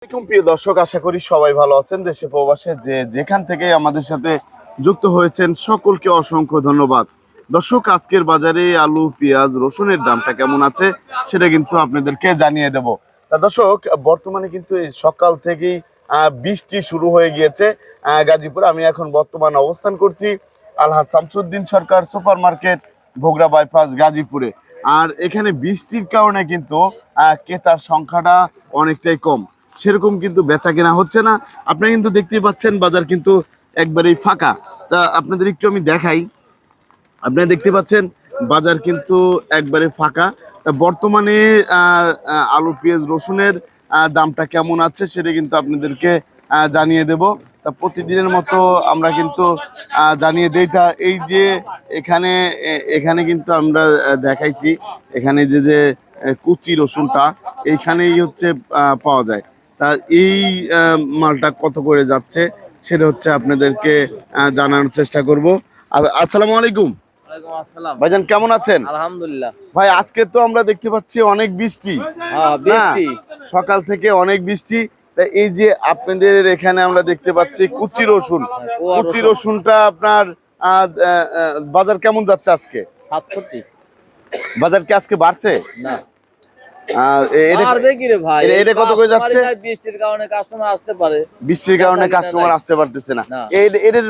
আসসালামাইকুম প্রিয় দর্শক, আশা করি সবাই ভালো আছেন দেশে প্রবাসে। যে যেখান থেকে আমাদের সাথে যুক্ত হয়েছেন, সকলকে অসংখ্য ধন্যবাদ। দর্শক, আজকের বাজারে আলু, পেঁয়াজ, রসুনের দামটা কেমন আছে, সেটা কিন্তু আপনাদেরকে জানিয়ে দেব। তা দর্শক, বর্তমানে কিন্তু সকাল থেকেই বৃষ্টি শুরু হয়ে গিয়েছে। গাজীপুরে আমি এখন বর্তমান অবস্থান করছি, আলহাজ Shamsuddin Sarkar super market Bhogra bypass, গাজীপুরে। আর এখানে বৃষ্টির কারণে কিন্তু ক্রেতার সংখ্যাটা অনেকটাই কম। সেরকম কিন্তু বেচা কেনা হচ্ছে না। আপনারা কিন্তু দেখতেই পাচ্ছেন বাজার কিন্তু একবারেই ফাঁকা। তা আপনাদের একটু আমি দেখাই। আপনারা দেখতে পাচ্ছেন বাজার কিন্তু একবারে ফাঁকা। তা বর্তমানে আলু, পেঁয়াজ, রসুনের দামটা কেমন আছে সেটা কিন্তু আপনাদেরকে জানিয়ে দেব। তা প্রতিদিনের মতো আমরা কিন্তু জানিয়ে দেই। তা এই যে এখানে এখানে কিন্তু আমরা দেখাইছি। এখানে যে যে কুচি রসুনটা, এইখানেই হচ্ছে পাওয়া যায়। তা এই মালটা কত করে যাচ্ছে সেটা হচ্ছে আপনাদেরকে জানানোর চেষ্টা করব। আসসালামু আলাইকুম। ভাইজান কেমন আছেন? আলহামদুলিল্লাহ। ভাই আজকে তো আমরা দেখতে পাচ্ছি অনেক বৃষ্টি। হ্যাঁ হ্যাঁ, সকাল থেকে অনেক বৃষ্টি। এই যে আপনাদের এখানে আমরা দেখতে পাচ্ছি কুচি রসুন। কুচি রসুনটা আপনার বাজার কেমন যাচ্ছে আজকে? সাতষট্টি। বাজার কি আজকে বাড়ছে? না। এটা- আর দেখি রে ভাই এটা- এটা কত করে যাচ্ছে? বৃষ্টির কারণে কাস্টমার আসতে পারে। বৃষ্টির কারণে কাস্টমার আসতে পারতেছে না। না।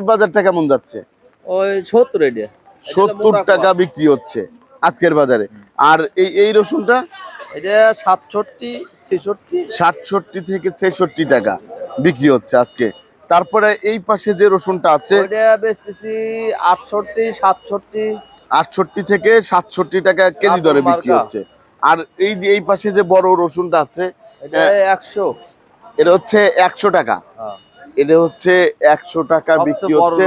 বাজারটা কেমন যাচ্ছে? ওই সত্তর এটা সত্তর টাকা বিক্রি হচ্ছে আজকের বাজারে। আর এই এই রসুনটা? এটা সাতষট্টি ছেষট্টি। সাতষট্টি থেকে ছেষট্টি টাকা বিক্রি হচ্ছে আজকে। তারপরে এই পাশে যে রসুনটা আছে বেচতেছি আটষট্টি সাতষট্টি। আটষট্টি থেকে সাতষট্টি টাকা কেজি দরে বিক্রি হচ্ছে। আর এই যে এই পাশে যে বড় রসুনটা আছে এটা হ্যাঁ। একশো। এটা হচ্ছে একশো টাকা। হ্যাঁ, এটা হচ্ছে একশো টাকা বিক্রি হচ্ছে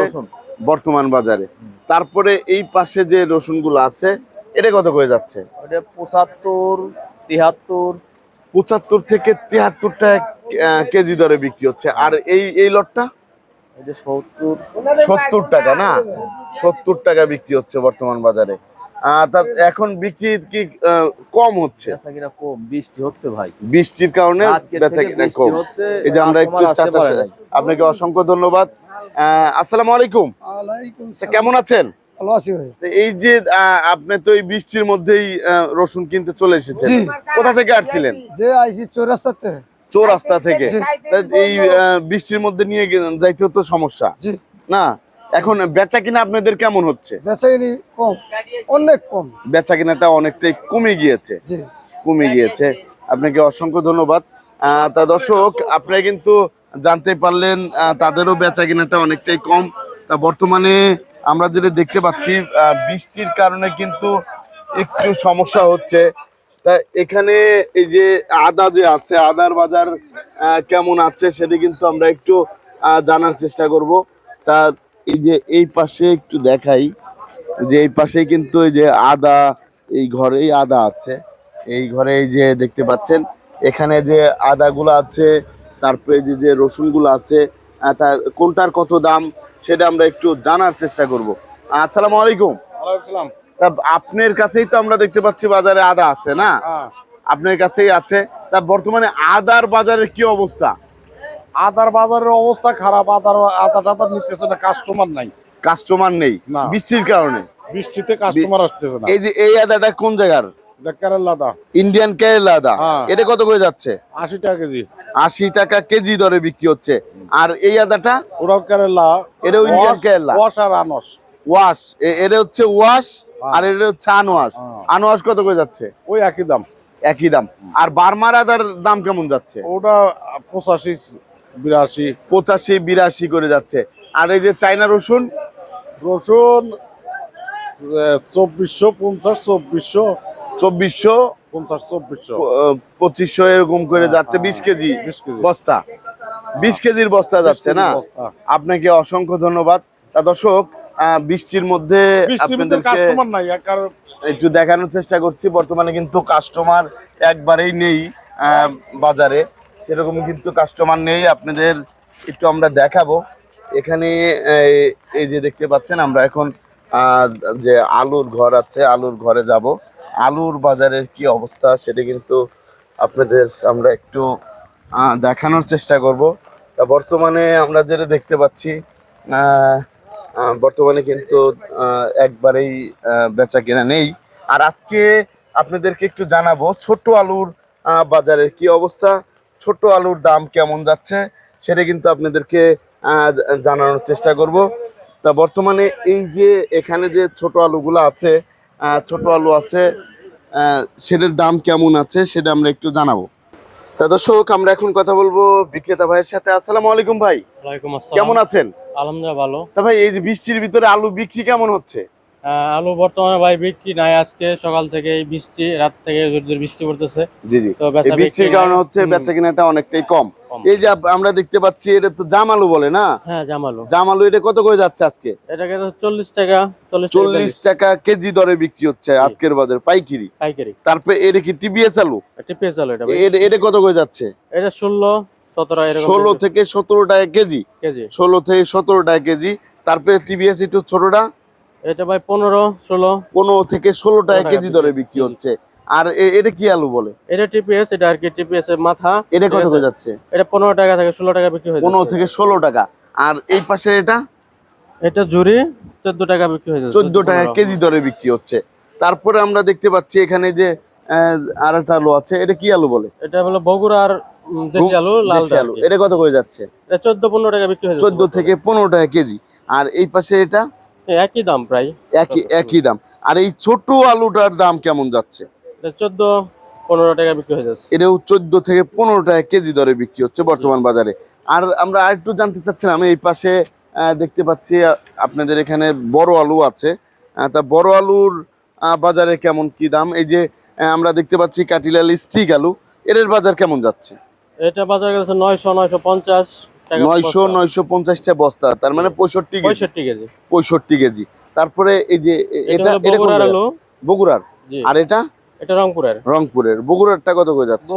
বর্তমান বাজারে। তারপরে এই পাশে যে রসুনগুলো আছে এটা কত করে যাচ্ছে? পঁচাত্তর পঁচাত্তর থেকে তিয়াত্তর টাকা কেজি দরে বিক্রি হচ্ছে। আর এই এই লটটা? সত্তর টাকা না? সত্তর টাকা বিক্রি হচ্ছে বর্তমান বাজারে। এখন বিক্রি কি কম হচ্ছে? কম বৃষ্টি হচ্ছে ভাই। বৃষ্টির কারণে বেচা কিনা কম। এই যে আমরা একটু চাচা আপনাকে অসংখ্য ধন্যবাদ। আসসালামু আলাইকুম। আলাইকুম কেমন আছেন? ভালো আছি ভাই। তো এই যে আহ, আপনি তো এই বৃষ্টির মধ্যেই আহ, রসুন কিনতে চলে এসেছেন। কোথা থেকে আসছিলেন? যে আইসি চৌরাস্তাতে। চৌরাস্তা থেকে। এই বৃষ্টির মধ্যে নিয়ে যাইতে তো সমস্যা। না? এখন বেচা কিনা আপনাদের কেমন হচ্ছে? বেচাইনি কম অনেক কম। বেচা কিনাটা অনেকটাই কমে গিয়েছে। কমে গিয়েছে। আপনাকে অসংখ্য ধন্যবাদ। তা দর্শক আপনারা কিন্তু জানতে পারলেন তাদেরও বেচা কিনাটা অনেকটাই কম। তা বর্তমানে আমরা যেটা দেখতে পাচ্ছি বৃষ্টির কারণে কিন্তু একটু সমস্যা হচ্ছে। তা এখানে এই যে আদা যে আছে আদার বাজার কেমন আছে সেটি কিন্তু আমরা একটু জানার চেষ্টা করব। তা এই যে এই পাশে একটু দেখাই যে এই পাশে কিন্তু এই যে আদা এই ঘরেই আদা আছে। এই ঘরে এই যে দেখতে পাচ্ছেন এখানে যে আদাগুলো আছে তারপরে যে যে রসুনগুলো আছে তা কোনটার কত দাম সেটা আমরা একটু জানার চেষ্টা করব। আসসালামু আলাইকুম। তা আপনার কাছেই তো আমরা দেখতে পাচ্ছি বাজারে আদা আছে না? আপনার কাছেই আছে। তা বর্তমানে আদার বাজারের কি অবস্থা? আদার বাজারের অবস্থা খারাপ আদার আদা টাদা নিতেছে না কাস্টমার নাই। কাস্টমার নেই না। বৃষ্টির কারণে। বৃষ্টিতে কাস্টমার আসতেছে না। এই যে এই আদাটা কোন জায়গার? কেরালা আদা ইন্ডিয়ান কেরালা আদা হ্যাঁ। এটা কত করে যাচ্ছে? আশি টাকা কেজি। আশি টাকা কেজি দরে বিক্রি হচ্ছে। আর এই আদাটা? ওরাও কেরালা। এটাও ইন্ডিয়ান কেরালা ওয়াশ আর আনস। ওয়াশ। এটা হচ্ছে ওয়াশ হ্যাঁ। আর এটা হচ্ছে আনোয়াশ হ্যাঁ। আনোয়াশ কত করে যাচ্ছে? ওই একই দাম। একই দাম। আর বার্মার আদার দাম কেমন যাচ্ছে? ওটা পঁচাশি বিরাশি পঁচাশি বিরাশি করে যাচ্ছে। আর এই যে চাইনা রসুন রসুন চব্বিশশো পঞ্চাশ চব্বিশশো চব্বিশশো পঞ্চাশ চব্বিশশো। পঁচিশশো এরকম করে যাচ্ছে বিশ কেজি হ্যাঁ, বিশ কেজি। বস্তা। বিশ কেজির বস্তা যাচ্ছে না? আপনাকে অসংখ্য ধন্যবাদ। তা দর্শক বৃষ্টির মধ্যে একটু দেখানোর চেষ্টা করছি। বর্তমানে কিন্তু কাস্টমার একবারেই নেই বাজারে। সেরকম কিন্তু কাস্টমার নেই, আপনাদের একটু আমরা দেখাবো। এখানে, এই- যে দেখতে পাচ্ছেন, আমরা এখন যে আলুর ঘর আছে, আলুর ঘরে যাব। আলুর বাজারের কি অবস্থা সেটা কিন্তু আপনাদের আমরা একটু দেখানোর চেষ্টা করব। তা বর্তমানে আমরা যেটা দেখতে পাচ্ছি বর্তমানে কিন্তু একবারেই বেচা কেনা নেই। আর আজকে আপনাদেরকে একটু জানাব, ছোট আলুর বাজারের কি অবস্থা ছোট আলুর দাম কেমন যাচ্ছে সেটা কিন্তু আপনাদেরকে জানানোর চেষ্টা করব। তা বর্তমানে এই যে এখানে যে ছোট আলুগুলো আছে ছোট আলু আছে সেটার দাম কেমন আছে সেটা আমরা একটু জানাব। তা দর্শক আমরা এখন কথা বলব বিক্রেতা ভাইয়ের সাথে। আসসালামু আলাইকুম ভাই। কেমন আছেন? আলহামদুলিল্লাহ ভালো। তা ভাই এই যে বৃষ্টির ভিতরে আলু বিক্রি কেমন হচ্ছে? আলু বর্তমানে ভাই বিক্রি নাই আজকে সকাল থেকে বৃষ্টি রাত থেকে বৃষ্টি পড়তেছে। জি জি। তো বৃষ্টির কারণে হচ্ছে বেচা কেনাটা অনেকটাই কম। এই যে আমরা দেখতে পাচ্ছি এটা তো জাম আলু বলে না? হ্যাঁ জামালু জাম আলু এটা কত করে যাচ্ছে আজকে? এটাকে চল্লিশ টাকা চল্লিশ টাকা কেজি। দরে বিক্রি হচ্ছে আজকের বাজারে পাইকিরি। পাইকারি। তারপরে এটা কি টিবিএস আলু? পেয়ে চলো এটা এটা কত করে যাচ্ছে? এটা ষোলো সতেরো ষোলো থেকে সতেরো টাকা কেজি। কেজি। ষোলো থেকে সতেরো টাকা কেজি। তারপরে টিবিএস একটু ছোটটা এটা ভাই পনেরো ষোলো। পনেরো থেকে ষোলো টাকা কেজি দরে বিক্রি- হচ্ছে। আর এটা কি আলু বলে? এটা টিপিএস এটা আর কি টিপিএস এর মাথা। এটা কত? করে যাচ্ছে? এটা পনেরো টাকা থেকে ষোলো টাকা বিক্রি হয়ে পনেরো থেকে ষোলো টাকা। আর এই পাশে এটা? এটা জুড়ি চোদ্দ টাকা বিক্রি হয়ে যাচ্ছে। চোদ্দ টাকা কেজি দরে বিক্রি হচ্ছে। তারপরে আমরা দেখতে পাচ্ছি এখানে যে আর একটা আলু আছে। এটা কি আলু বলে? এটা হলো বগুড়ার দেশি আলু লাল আলু। এটা কত করে যাচ্ছে? এটা চোদ্দ পনেরো টাকা বিক্রি হয়ে চোদ্দ থেকে পনেরো টাকা কেজি। আর এই পাশে এটা? একই দাম প্রায়। একই একই দাম। আর এই ছোট আলুটার দাম কেমন যাচ্ছে? এটা চোদ্দ পনেরো টাকা বিক্রি হয়ে যাচ্ছে। এটাও চোদ্দ থেকে পনেরো টাকা কেজি দরে বিক্রি হচ্ছে বর্তমান বাজারে। আর আমরা আরেকটু জানতে চাচ্ছিলাম এই পাশে দেখতে পাচ্ছি আপনাদের এখানে বড় আলু আছে। তা বড় আলুর বাজারে কেমন কি দাম? এই যে আমরা দেখতে পাচ্ছি কাটিলাল স্টিক আলু। এর বাজার কেমন যাচ্ছে? এটা বাজার গেছে নয়শো নয়শো পঞ্চাশ। টাকা নয়শো নয়শো পঞ্চাশটা বস্তা তার মানে পঁয়ষট্টি পঁয়ষট্টি কেজি। পঁয়ষট্টি কেজি। তারপরে এই যে এটা বগুড়ার আর এটা? রংপুরের। রংপুরের। বগুড়ারটা কত করে যাচ্ছে?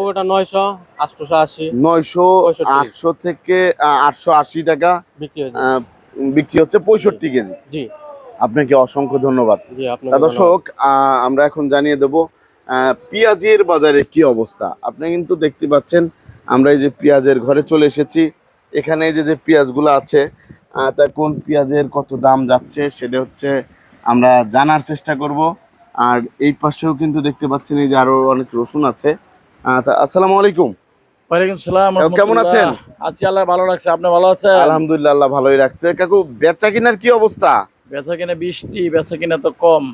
থেকে টাকা বিক্রি আহ, বিক্রি হচ্ছে পঁয়ষট্টি কেজি। জি। আপনাকে অসংখ্য ধন্যবাদ। দর্শক আহ, আমরা এখন জানিয়ে দেব আহ, পেঁয়াজের বাজারে কি অবস্থা। আপনি কিন্তু দেখতে পাচ্ছেন আমরা এই যে পেঁয়াজের ঘরে চলে এসেছি। এখানে যে যে পেঁয়াজগুলো আছে তা কোন পেঁয়াজের কত দাম যাচ্ছে সেটা হচ্ছে আমরা জানার চেষ্টা করব। আর এই পাশেও কিন্তু দেখতে পাচ্ছেন এই যে আরও অনেক রসুন আছে। তা আসসালামু আলাইকুম। ওয়ালাইকুম সালাম কেমন আছেন? আছি আল্লাহ ভালো রাখছে আপনি ভালো আছেন? আলহামদুলিল্লাহ আল্লাহ ভালোই রাখছে। কাকু বেচা কিনার কি অবস্থা? বেচা কিনা বৃষ্টি বেচা কিনা তো কম।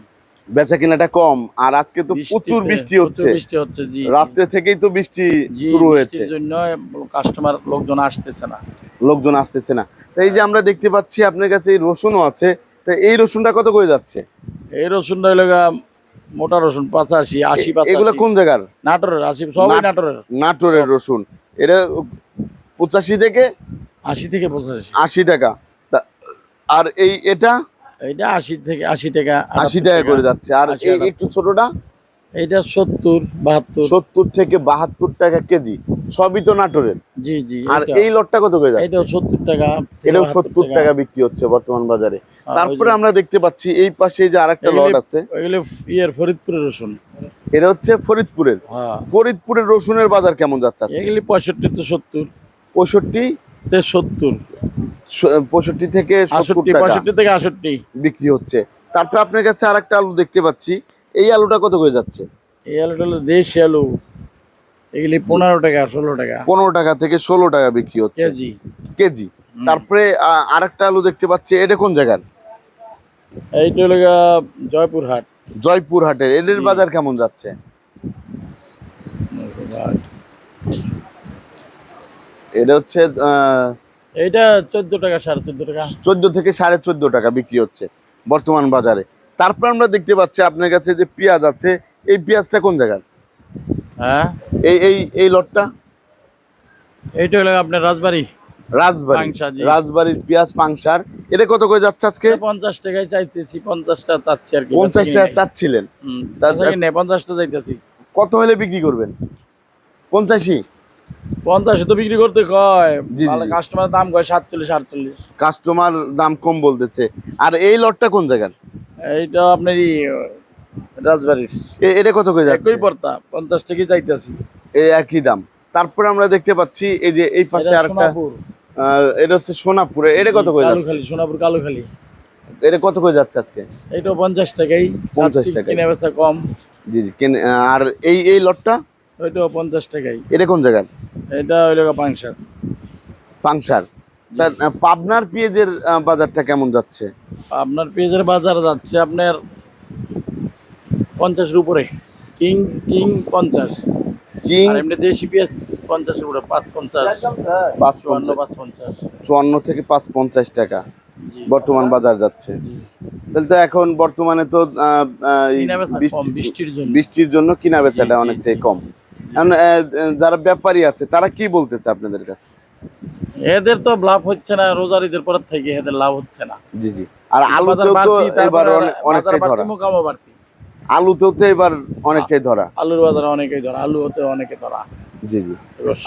বেচা কিনাটা কম আর আজকে তো প্রচুর বৃষ্টি হচ্ছে। বৃষ্টি হচ্ছে জি রাত্রে থেকেই তো বৃষ্টি শুরু হয়েছে। জন্য কাস্টমার লোকজন আসতেছে না। লোকজন আসতেছে না। তো এই যে আমরা দেখতে পাচ্ছি আপনার কাছে এই রসুনও আছে তো এই রসুনটা কত করে যাচ্ছে? এই রসুনটা হইল গা মোটা রসুন পাঁচাশি আশি এগুলো কোন জায়গার? নাটোরের আশি সবই নাটোরের। নাটোরের রসুন। এটা পঁচাশি থেকে আশি থেকে পঁচাশি। আশি টাকা। আর এই এটা? এইটা আশি থেকে আশি টাকা আশি টাকা করে যাচ্ছে। আর একটু ছোটটা? এইটা সত্তর বাহাত্তর। সত্তর থেকে বাহাত্তর টাকা কেজি। সবই তো নাটোরের। জি জি আর এই লটটা কত করে যাচ্ছে? সত্তর টাকা এটাও সত্তর টাকা। বিক্রি হচ্ছে বর্তমান বাজারে। তারপরে আমরা দেখতে পাচ্ছি এই পাশে যে আরেকটা এগুলি- লট আছে। ওইগুলো ইয়ের ফরিদপুরের রসুন। এটা হচ্ছে ফরিদপুরের। হ্যাঁ। ফরিদপুরের রসুনের বাজার কেমন যাচ্ছে এগুলি পঁয়ষট্টি তো সত্তর। পঁয়ষট্টি সত্তর। পঁয়ষট্টি থেকে পঁয়ষট্টি থেকে আষট্টি। বিক্রি হচ্ছে। তারপরে আপনার কাছে আরেকটা আলু দেখতে পাচ্ছি। এই আলুটা কত করে যাচ্ছে? এই আলুটা হলো দেশি আলু। এগুলি পনেরো টাকা ষোলো টাকা। পনেরো টাকা থেকে ষোলো টাকা বিক্রি হচ্ছে। কেজি। কেজি। তারপরে আ- আরেকটা আলু দেখতে পাচ্ছি। এটা কোন জায়গার? এইটা হলো জয়পুরহাট জয়পুর হাটের। এদের বাজার কেমন যাচ্ছে? এটা হচ্ছে এইটা চোদ্দ টাকা সাড়ে চোদ্দ টাকা। চোদ্দ থেকে সাড়ে চোদ্দ টাকা বিক্রি হচ্ছে বর্তমান বাজারে। তারপর আমরা দেখতে পাচ্ছি আপনার কাছে যে পেঁয়াজ আছে এই পেঁয়াজটা কোন জায়গার? হ্যাঁ? এই এই এই লটটা? এইটা হলো আপনার রাজবাড়ি। রাজবাড়ি। রাজবাড়ির পেঁয়াজ পাংশার। এটা কত করে যাচ্ছে আজকে? পঞ্চাশ টাকায় চাইতেছি পঞ্চাশটা চাচ্ছি আর কি। পঞ্চাশ টাকা চাচ্ছিলেন। পঞ্চাশটা চাইতেছি। কত হলে বিক্রি করবেন? পঞ্চাশি পঞ্চাশ তো বিক্রি করতে কয়। কাস্টমার দাম কয়? সাতচল্লিশ আটচল্লিশ। কাস্টমার দাম কম বলতেছে। আর এই লটটা কোন জায়গার? এইটা আপনার রাজবাড়ির। এটা কত করে একই পড়তা পঞ্চাশ টাকাই চাইতেছি এই একই দাম। তারপরে আমরা দেখতে পাচ্ছি এই যে এই পাশে এটা আরেকটা আহ, এটা হচ্ছে সোনাপুরে। এটা কত করে কালুখালী সোনাপুর কালুখালী। এটা কত করে যাচ্ছে আজকে? এইটা পঞ্চাশ টাকাই 50 চাচ্ছি টাকাই। কিনে বেচা কম। জি জি আর এই এই লটটা ওইটাও পঞ্চাশ টাকাই এটা কোন জায়গার? এটা হইল পাংশার পাংশার পাবনার পেঁয়াজের বাজারটা কেমন যাচ্ছে? আপনার পেঁয়াজের বাজার যাচ্ছে আপনার পঞ্চাশের উপরে। কিং কিং পঞ্চাশ। কিং? এমনি দেশি পেঁয়াজ পঞ্চাশের উপরে পাঁচ পঞ্চাশ। পাঁচ চুয়ান্ন পঞ্চাশ পাঁচ পঞ্চাশ। চুয়ান্ন থেকে পাঁচ পঞ্চাশ টাকা। বর্তমান বাজার যাচ্ছে। তাহলে তো এখন বর্তমানে তো বৃষ্টির জন্য। বৃষ্টির জন্য কিনা বেচাটা অনেকটাই কম। যারা ব্যাপারী আছে তারা কি বলতেছে আপনাদের কাছে? এদের তো লাভ হচ্ছে না রোজার ঈদের পর থেকে এদের লাভ হচ্ছে না। জি জি। আর আলুতেও তো এবার অনেক- অনেকটাই ধরা। আলুতেও তো এবার অনেকটাই ধরা। আলুর বাজারে অনেকেই ধরা আলু হতে অনেকে ধরা। জি জি।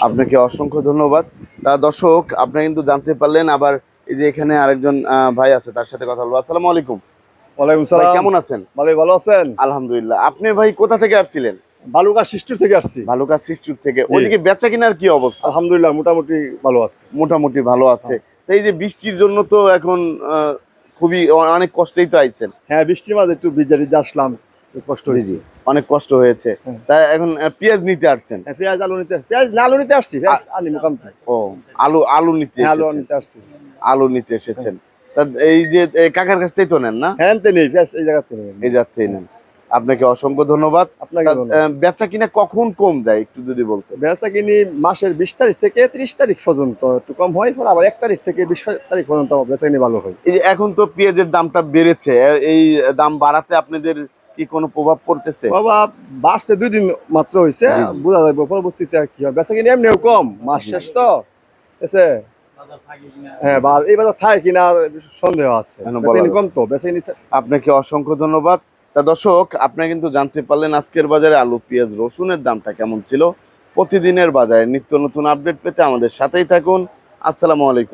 আপনাকে অসংখ্য ধন্যবাদ। তা দর্শক আপনি কিন্তু জানতে পারলেন আবার এই যে এখানে আরেকজন আহ, ভাই আছে তার সাথে কথা বলব। আসসালামু আলাইকুম। ওয়ালাইকুম ভাই সালাম। কেমন আছেন? ভালো ভালো আছেন? আলহামদুলিল্লাহ। আপনি ভাই কোথা থেকে আসছিলেন? বালুকা শিষ্টুর থেকে আসছি। ভালুকা সৃষ্টির থেকে। ওইদিকে বেচা কিনার কি অবস্থা? আলহামদুলিল্লাহ মোটামুটি ভালো আছে। মোটামুটি ভালো আছে। তো এই যে বৃষ্টির জন্য তো এখন খুবই অনেক কষ্টেই তো আইছেন। হ্যাঁ বৃষ্টির মাঝে একটু ভিজা আসলাম কষ্ট হয়েছে। অনেক কষ্ট হয়েছে। হ্যাঁ। তা এখন পেঁয়াজ নিতে আসছেন? হ্যাঁ পেঁয়াজ আলু নিতে পেঁয়াজ না আলু নিতে আসছি। আলু মোকাম ও আলু আলু নিতে হ্যাঁ আলু এসেছেন। নিতে আসছি। আলু নিতে এসেছেন। তা এই যে কাকার কাছ থেকেই তো নেন না? হ্যাঁ নেই। পেঁয়াজ এই জায়গাতে নেই। এই যাত্রাই নেন। আপনাকে অসংখ্য ধন্যবাদ। আপনাকে বেচা কিনা কখন কম যায় একটু যদি বলতে বেচা কিনি মাসের বিশ তারিখ থেকে ত্রিশ তারিখ পর্যন্ত একটু কম হয় পর আবার এক তারিখ থেকে বিশ তারিখ পর্যন্ত বেচা কিনি ভালো হয়। এই এখন তো পেঁয়াজের দামটা বেড়েছে এই দাম বাড়াতে আপনাদের কি কোনো প্রভাব পড়তেছে? বাবা বাড়ছে দুই দিন মাত্র হয়েছে। বোঝা যাবে পরবর্তীতে কি হয় বেচা কিনি এমনিও কম মাস শেষ তো এসে হ্যাঁ এই বাজার থাকে কিনা সন্দেহ আছে। কম তো বেচা কিনি আপনাকে অসংখ্য ধন্যবাদ। তা দর্শক, আপনারা কিন্তু জানতে পারলেন আজকের বাজারে আলু, পেঁয়াজ, রসুনের দামটা কেমন ছিল। প্রতিদিনের বাজারে নিত্য নতুন আপডেট পেতে আমাদের সাথেই থাকুন। আসসালামু আলাইকুম।